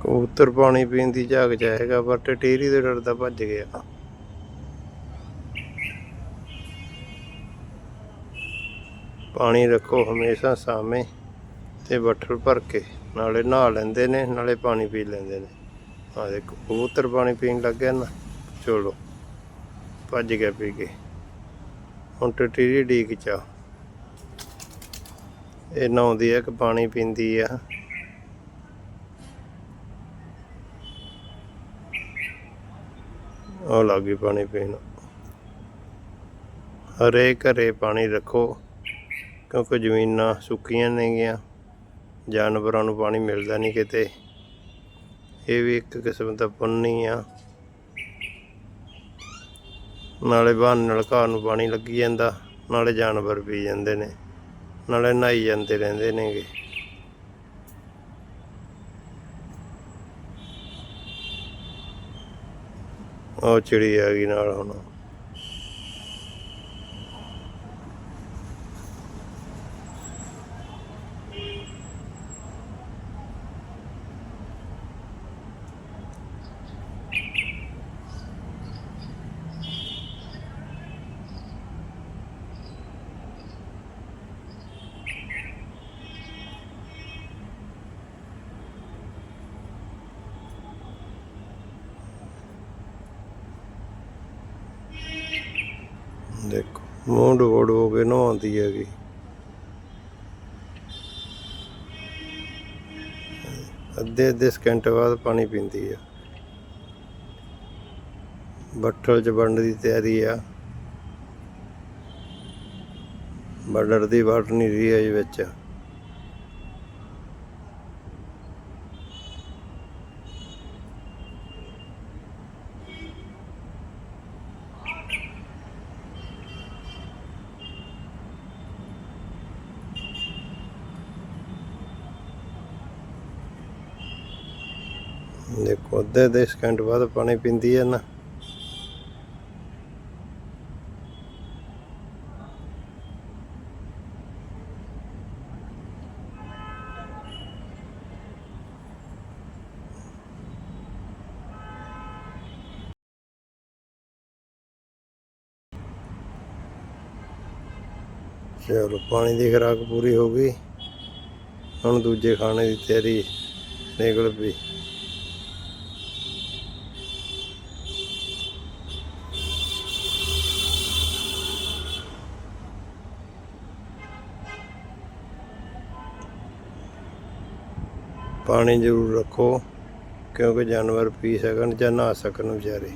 ਕਬੂਤਰ ਪਾਣੀ ਪੀਣ ਦੀ ਝਾਕ ਜਾਏਗਾ ਪਰ ਟਟੀਰੀ ਦੇ ਡਰਦਾ ਭੱਜ ਗਿਆ। ਪਾਣੀ ਰੱਖੋ ਹਮੇਸ਼ਾ ਸਾਹਮਣੇ ਤੇ ਬੱਠਲ ਭਰ ਕੇ, ਨਾਲੇ ਨਹਾ ਲੈਂਦੇ ਨੇ, ਨਾਲੇ ਪਾਣੀ ਪੀ ਲੈਂਦੇ ਨੇ। ਆ ਦੇਖੋ, ਕਬੂਤਰ ਪਾਣੀ ਪੀਣ ਲੱਗ ਗਿਆ ਨਾ, ਚਲੋ, ਭੱਜ ਗਿਆ ਪੀ ਕੇ। ਹੁਣ ਟਟੀਰੀ ਡੀਕ ਚਾ ਇਹ ਨਹਾਉਂਦੀ ਆ ਕਿ ਪਾਣੀ ਪੀਂਦੀ ਆ। ਉਹ ਲੱਗੀ ਪਾਣੀ ਪੀਣ। ਹਰੇ ਘਰੇ ਪਾਣੀ ਰੱਖੋ, ਕਿਉਂਕਿ ਜ਼ਮੀਨਾਂ ਸੁੱਕੀਆਂ ਨੇਗੀਆਂ ਜਾਨਵਰਾਂ ਨੂੰ ਪਾਣੀ ਮਿਲਦਾ ਨਹੀਂ ਕਿਤੇ। ਇਹ ਵੀ ਇੱਕ ਕਿਸਮ ਦਾ ਪੁੰਨ ਹੀ ਆ। ਨਾਲੇ ਬਹਾਨੇ ਨਾਲ ਘਾਹ ਨੂੰ ਪਾਣੀ ਲੱਗੀ ਜਾਂਦਾ, ਨਾਲੇ ਜਾਨਵਰ ਪੀ ਜਾਂਦੇ ਨੇ, ਨਾਲੇ ਨਹਾਈ ਜਾਂਦੇ ਰਹਿੰਦੇ ਨੇਗੇ। ਉਹ ਚਿੜੀ ਆ ਗਈ ਨਾਲ ਹੁਣ। ਦੇਖੋ, ਮੂੰਹ ਡੋੜ ਹੋ ਕੇ ਨਹਾਉਂਦੀ ਹੈਗੀ। ਅੱਧੇ ਅੱਧੇ ਸਕਿੰਟ ਬਾਅਦ ਪਾਣੀ ਪੀਂਦੀ ਆ। ਬੱਠਲ ਚ ਬਣਨ ਦੀ ਤਿਆਰੀ ਆ। ਬਾਰਡਰ ਦੀ ਵਾਟ ਨਹੀਂ ਰਹੀ ਹੈ ਜੀ ਵਿੱਚ। ਦੇਖੋ, ਅੱਧੇ ਦੇ ਸਕਿੰਟ ਬਾਅਦ ਪਾਣੀ ਪੀਂਦੀ ਹੈ ਨਾ। ਚਲੋ, ਪਾਣੀ ਦੀ ਖੁਰਾਕ ਪੂਰੀ ਹੋ ਗਈ। ਹੁਣ ਦੂਜੇ ਖਾਣੇ ਦੀ ਤਿਆਰੀ ਨਿਕਲ ਪਈ। ਪਾਣੀ ਜ਼ਰੂਰ ਰੱਖੋ ਕਿਉਂਕਿ ਜਾਨਵਰ ਪੀ ਸਕਣ ਜਾਂ ਨਹਾ ਸਕਣ ਵਿਚਾਰੇ।